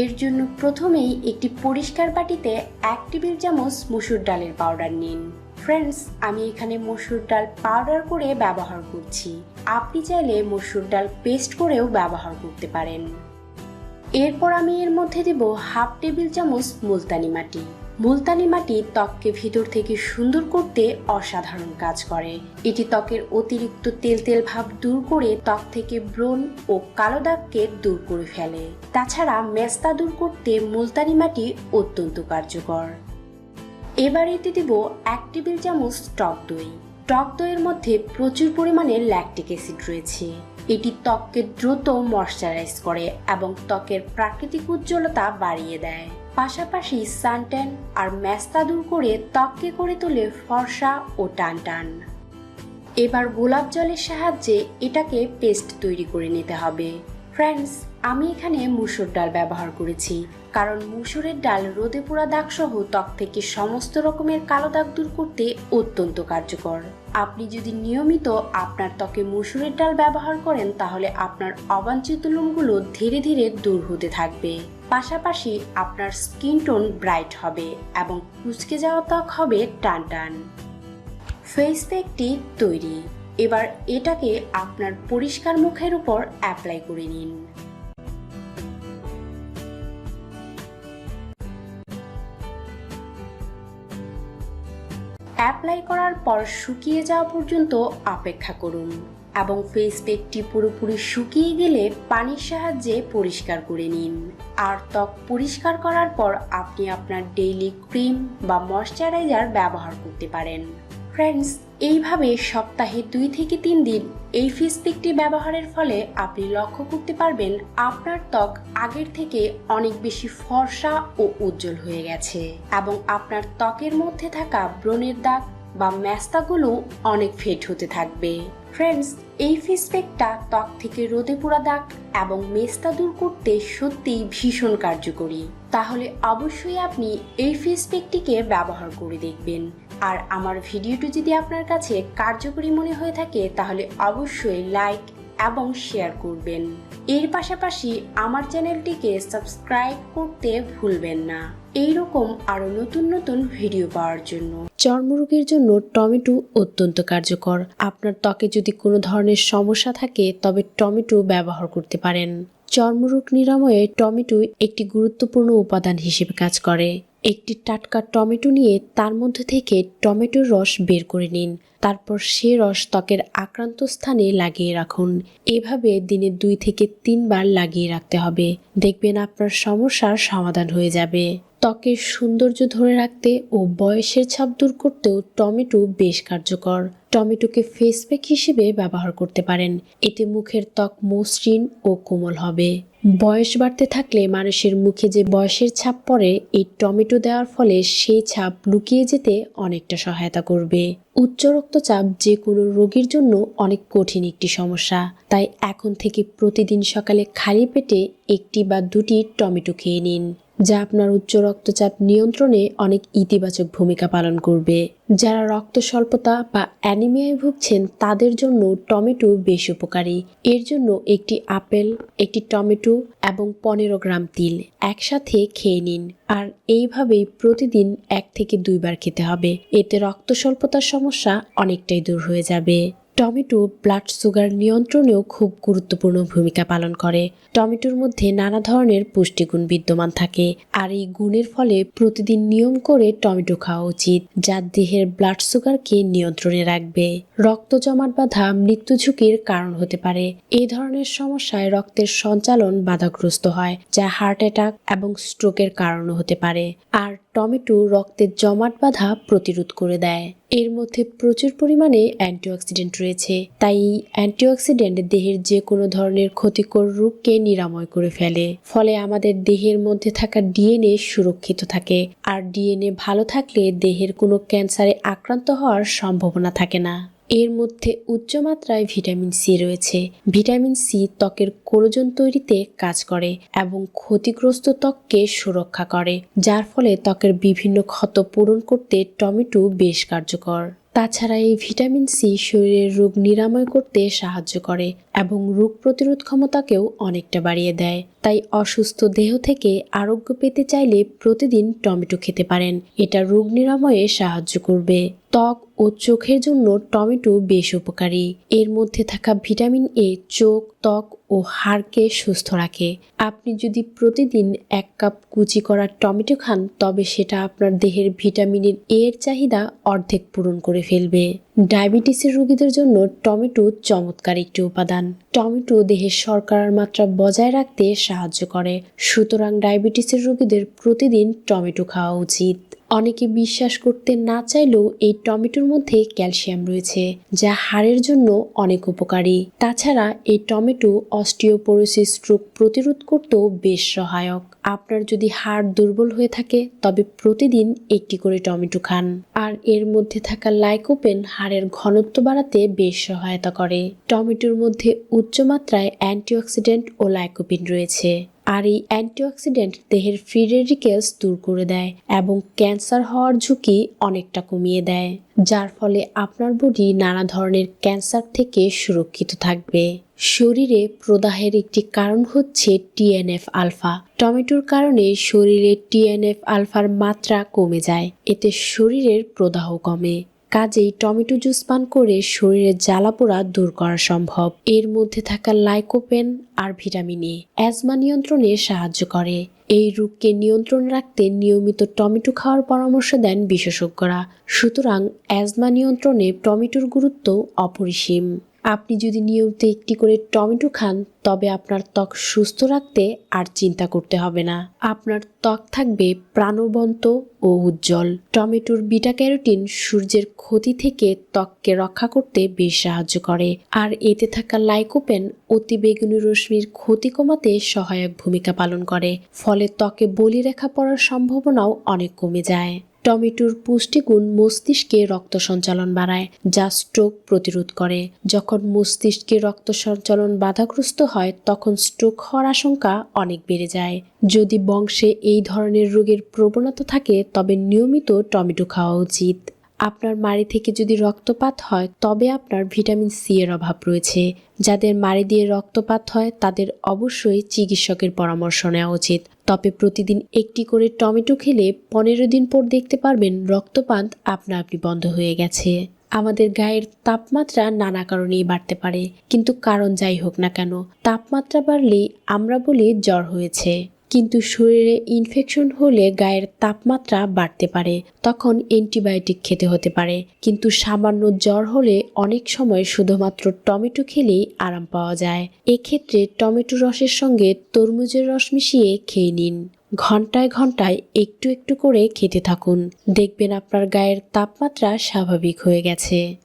এর জন্য প্রথমেই একটি পরিষ্কার বাটিতে এক টেবিল চামচ মসুর ডালের পাউডার নিন। ফ্রেন্ডস আমি এখানে মসুর ডাল পাউডার করে ব্যবহার করছি। আপনি চাইলে মসুর ডাল পেস্ট করেও ব্যবহার করতে পারেন। এরপর আমি এর মধ্যে দেব হাফ টেবিল চামচ মুলতানি মাটি। মুলতানি মাটি ত্বককে ভিতর থেকে সুন্দর করতে অসাধারণ কাজ করে। এটি ত্বকের অতিরিক্ত তেল তেল ভাব দূর করে ত্বক থেকে ব্রণ ও কালো দাগকে দূর করে ফেলে। তাছাড়া মেস্তা দূর করতে মুলতানি মাটি অত্যন্ত কার্যকর। এবার এতে দেব এক টেবিল চামচ টক দই। টক দইয়ের মধ্যে প্রচুর পরিমাণে ল্যাকটিক অ্যাসিড রয়েছে। এটি ত্বককে দ্রুত ময়শ্চারাইজ করে এবং ত্বকের প্রাকৃতিক উজ্জ্বলতা বাড়িয়ে দেয়। পাশাপাশি সানট্যান আর ম্যাস্তা দূর করে ত্বককে করে তোলে ফর্সা ও টান টান এবার গোলাপ জলের সাহায্যে এটাকে পেস্ট তৈরি করে নিতে হবে। ফ্রেন্ডস, আমি এখানে মুসুর ডাল ব্যবহার করেছি, কারণ মুসুরের ডাল রোদে পোড়া দাগ সহ ত্বক থেকে সমস্ত রকমের কালো দাগ দূর করতে অত্যন্ত কার্যকর। আপনি যদি নিয়মিত আপনার ত্বকে মুসুরের ডাল ব্যবহার করেন, তাহলে আপনার অবাঞ্ছিত লোমগুলো ধীরে ধীরে দূর হতে থাকবে। পাশাপাশি আপনার স্কিন টোন ব্রাইট হবে এবং কুচকে যাওয়া ত্বক হবে টান টান ফেস প্যাকটি তৈরি। এবার এটাকে আপনার পরিষ্কার মুখের উপর অ্যাপ্লাই করে নিন। অ্যাপ্লাই করার পর শুকিয়ে যাওয়া পর্যন্ত অপেক্ষা করুন। এবং ফেস প্যাকটি পুরোপুরি শুকিয়ে গেলে পানির সাহায্যে পরিষ্কার করে নিন। আর ত্বক পরিষ্কার করার পর আপনি আপনার ডেইলি ক্রিম বা ময়শ্চারাইজার ব্যবহার করতে পারেন। ফ্রেন্ডস এইভাবে সপ্তাহে দুই থেকে তিন দিন এই ফেস প্যাকটি ব্যবহারের ফলে আপনি লক্ষ্য করতে পারবেন আপনার ত্বক আগের থেকে অনেক বেশি ফর্সা ও উজ্জ্বল হয়ে গেছে এবং আপনার ত্বকের মধ্যে থাকা ব্রণের দাগ বা ম্যাস্তাগুলো অনেক ফেট হতে থাকবে। ফ্রেন্ডস এই ফেস প্যাকটা ত্বক থেকে রোদে পোড়া দাগ এবং মেস্তা দূর করতে সত্যিই ভীষণ কার্যকরী। তাহলে অবশ্যই আপনি এই ফেস প্যাকটিকে ব্যবহার করে দেখবেন। আর আমার ভিডিওটি যদি আপনার কাছে কার্যকরী মনে হয়ে থাকে, তাহলে অবশ্যই লাইক এবং শেয়ার করবেন। এর পাশাপাশি আমার চ্যানেলটিকে সাবস্ক্রাইব করতে ভুলবেন না। এইরকম আরও নতুন নতুন ভিডিও পাওয়ার জন্য। চর্মরোগের জন্য টমেটো অত্যন্ত কার্যকর। আপনার ত্বকে যদি কোনো ধরনের সমস্যা থাকে, তবে টমেটো ব্যবহার করতে পারেন। চর্মরোগ নিরাময়ে টমেটো একটি গুরুত্বপূর্ণ উপাদান হিসেবে কাজ করে। একটি টাটকা টমেটো নিয়ে তার মধ্যে থেকে টমেটোর রস বের করে নিন। তারপর সে রস ত্বকের আক্রান্ত স্থানে লাগিয়ে রাখুন। এভাবে দিনে দুই থেকে তিনবার লাগিয়ে রাখতে হবে। দেখবেন আপনার সমস্যার সমাধান হয়ে যাবে। ত্বকের সৌন্দর্য ধরে রাখতে ও বয়সের ছাপ দূর করতেও টমেটো বেশ কার্যকর। টমেটোকে ফেস প্যাক হিসেবে ব্যবহার করতে পারেন। এতে মুখের ত্বক মসৃণ ও কোমল হবে। বয়স বাড়তে থাকলে মানুষের মুখে যে বয়সের ছাপ পড়ে, এই টমেটো দেওয়ার ফলে সেই ছাপ লুকিয়ে যেতে অনেকটা সহায়তা করবে। উচ্চ রক্তচাপ যে কোনো রোগীর জন্য অনেক কঠিন একটি সমস্যা। তাই এখন থেকে প্রতিদিন সকালে খালি পেটে একটি বা দুটি টমেটো খেয়ে নিন। যা আপনার উচ্চ রক্তচাপ নিয়ন্ত্রণে অনেক ইতিবাচক ভূমিকা পালন করবে। যারা রক্ত স্বল্পতা বা অ্যানিমিয়ায় ভুগছেন, তাদের জন্য টমেটো বেশ উপকারী। এর জন্য একটি আপেল, একটি টমেটো এবং পনেরো গ্রাম তিল একসাথে খেয়ে নিন। আর এইভাবেই প্রতিদিন এক থেকে দুইবার খেতে হবে। এতে রক্ত স্বল্পতার সমস্যা অনেকটাই দূর হয়ে যাবে। টমেটো ব্লাড সুগার নিয়ন্ত্রণেও খুব গুরুত্বপূর্ণ ভূমিকা পালন করে। টমেটোর মধ্যে নানা ধরনের পুষ্টিগুণ বিদ্যমান থাকে, আর এই গুণের ফলে প্রতিদিন নিয়ম করে টমেটো খাওয়া উচিত, যা দেহের ব্লাড সুগারকে নিয়ন্ত্রণে রাখবে। রক্ত জমাট বাঁধা মৃত্যু ঝুঁকির কারণ হতে পারে। এই ধরনের সমস্যায় রক্তের সঞ্চালন বাধাগ্রস্ত হয়, যা হার্ট অ্যাটাক এবং স্ট্রোকের কারণও হতে পারে। আর টমেটো রক্তের জমাট বাঁধা প্রতিরোধ করে দেয়। এর মধ্যে প্রচুর পরিমাণে অ্যান্টিঅক্সিডেন্ট রয়েছে। তাই অ্যান্টিঅক্সিডেন্ট দেহের যে কোনো ধরনের ক্ষতিকর রোগকে নিরাময় করে ফেলে। ফলে আমাদের দেহের মধ্যে থাকা ডিএনএ সুরক্ষিত থাকে। আর ডিএনএ ভালো থাকলে দেহের কোনো ক্যান্সারে আক্রান্ত হওয়ার সম্ভাবনা থাকে না। এর মধ্যে উচ্চমাত্রায় ভিটামিন সি রয়েছে। ভিটামিন সি ত্বকের কোলোজন তৈরিতে কাজ করে এবং ক্ষতিগ্রস্ত ত্বককে সুরক্ষা করে, যার ফলে ত্বকের বিভিন্ন ক্ষত পূরণ করতে টমেটো বেশ কার্যকর। তাছাড়া এই ভিটামিন সি শরীরের রোগ নিরাময় করতে সাহায্য করে এবং রোগ প্রতিরোধ ক্ষমতাকেও অনেকটা বাড়িয়ে দেয়। তাই অসুস্থ দেহ থেকে আরোগ্য পেতে চাইলে প্রতিদিন টমেটো খেতে পারেন। এটা রোগ নিরাময়ে সাহায্য করবে। ত্বক ও চোখের জন্য টমেটো বেশ উপকারী। এর মধ্যে থাকা ভিটামিন এ চোখ, ত্বক ও হাড়কে সুস্থ রাখে। আপনি যদি প্রতিদিন এক কাপ কুচি করা টমেটো খান, তবে সেটা আপনার দেহের ভিটামিনের এর চাহিদা অর্ধেক পূরণ করে ফেলবে। ডায়াবেটিসের রোগীদের জন্য টমেটো চমৎকার একটি উপাদান। টমেটো দেহের শর্করার মাত্রা বজায় রাখতে সাহায্য করে। সুতরাং ডায়াবেটিসের রোগীদের প্রতিদিন টমেটো খাওয়া উচিত। অনেকে বিশ্বাস করতে না চাইলেও এই টমেটোর মধ্যে ক্যালসিয়াম রয়েছে, যা হাড়ের জন্য অনেক উপকারী। তাছাড়া এই টমেটো অস্টিওপোরোসিস রোগ প্রতিরোধ করতেও বেশ সহায়ক। আপনার যদি হাড় দুর্বল হয়ে থাকে, তবে প্রতিদিন একটি করে টমেটো খান। আর এর মধ্যে থাকা লাইকোপেন হাড়ের ঘনত্ব বাড়াতে বেশ সহায়তা করে। টমেটোর মধ্যে উচ্চ মাত্রায় অ্যান্টিঅক্সিডেন্ট ও লাইকোপিন রয়েছে। আর এই অ্যান্টিঅক্সিডেন্ট দেহের ফ্রি রেডিকেলস দূর করে দেয় এবং ক্যান্সার হওয়ার ঝুঁকি অনেকটা কমিয়ে দেয়, যার ফলে আপনার বডি নানা ধরনের ক্যান্সার থেকে সুরক্ষিত থাকবে। শরীরে প্রদাহের একটি কারণ হচ্ছে টিএনএফ আলফা। টমেটোর কারণে শরীরে টিএনএফ আলফার মাত্রা কমে যায়, এতে শরীরের প্রদাহ কমে। কাজেই টমেটো জুস পান করে শরীরের জ্বালাপোড়া দূর করা সম্ভব। এর মধ্যে থাকা লাইকোপেন আর ভিটামিন এ অ্যাজমা নিয়ন্ত্রণে সাহায্য করে। এই রোগকে নিয়ন্ত্রণ রাখতে নিয়মিত টমেটো খাওয়ার পরামর্শ দেন বিশেষজ্ঞরা। সুতরাং অ্যাজমা নিয়ন্ত্রণে টমেটোর গুরুত্ব অপরিসীম। আপনি যদি নিয়মিত একটি করে টমেটো খান, তবে আপনার ত্বক সুস্থ রাখতে আর চিন্তা করতে হবে না। আপনার ত্বক থাকবে প্রাণবন্ত ও উজ্জ্বল। টমেটোর বিটা ক্যারোটিন সূর্যের ক্ষতি থেকে ত্বককে রক্ষা করতে বেশ সাহায্য করে। আর এতে থাকা লাইকোপেন অতি বেগুনি রশ্মির ক্ষতি কমাতে সহায়ক ভূমিকা পালন করে। ফলে ত্বকে বলিরেখা পড়ার সম্ভাবনাও অনেক কমে যায়। টমেটোর পুষ্টিগুণ মস্তিষ্কে রক্ত সঞ্চালন বাড়ায়, যা স্ট্রোক প্রতিরোধ করে। যখন মস্তিষ্কে রক্ত সঞ্চালন বাধাগ্রস্ত হয়, তখন স্ট্রোক হওয়ার আশঙ্কা অনেক বেড়ে যায়। যদি বংশে এই ধরনের রোগের প্রবণতা থাকে, তবে নিয়মিত টমেটো খাওয়া উচিত। আপনার মাড়ি থেকে যদি রক্তপাত হয়, তবে আপনার ভিটামিন সি এর অভাব রয়েছে। যাদের মাড়ি দিয়ে রক্তপাত হয়, তাদের অবশ্যই চিকিৎসকের পরামর্শ নেওয়া উচিত। তবে প্রতিদিন একটি করে টমেটো খেলে পনেরো দিন পর দেখতে পারবেন রক্তপাত আপনা আপনি বন্ধ হয়ে গেছে। আমাদের গায়ের তাপমাত্রা নানা কারণেই বাড়তে পারে। কিন্তু কারণ যাই হোক না কেন, তাপমাত্রা বাড়লেই আমরা বলি জ্বর হয়েছে। কিন্তু শরীরে ইনফেকশন হলে গায়ের তাপমাত্রা বাড়তে পারে, তখন অ্যান্টিবায়োটিক খেতে হতে পারে। কিন্তু সামান্য জ্বর হলে অনেক সময় শুধুমাত্র টমেটো খেলেই আরাম পাওয়া যায়। এক্ষেত্রে টমেটো রসের সঙ্গে তরমুজের রস মিশিয়ে খেয়ে নিন। ঘন্টায় ঘন্টায় একটু একটু করে খেতে থাকুন। দেখবেন আপনার গায়ের তাপমাত্রা স্বাভাবিক হয়ে গেছে।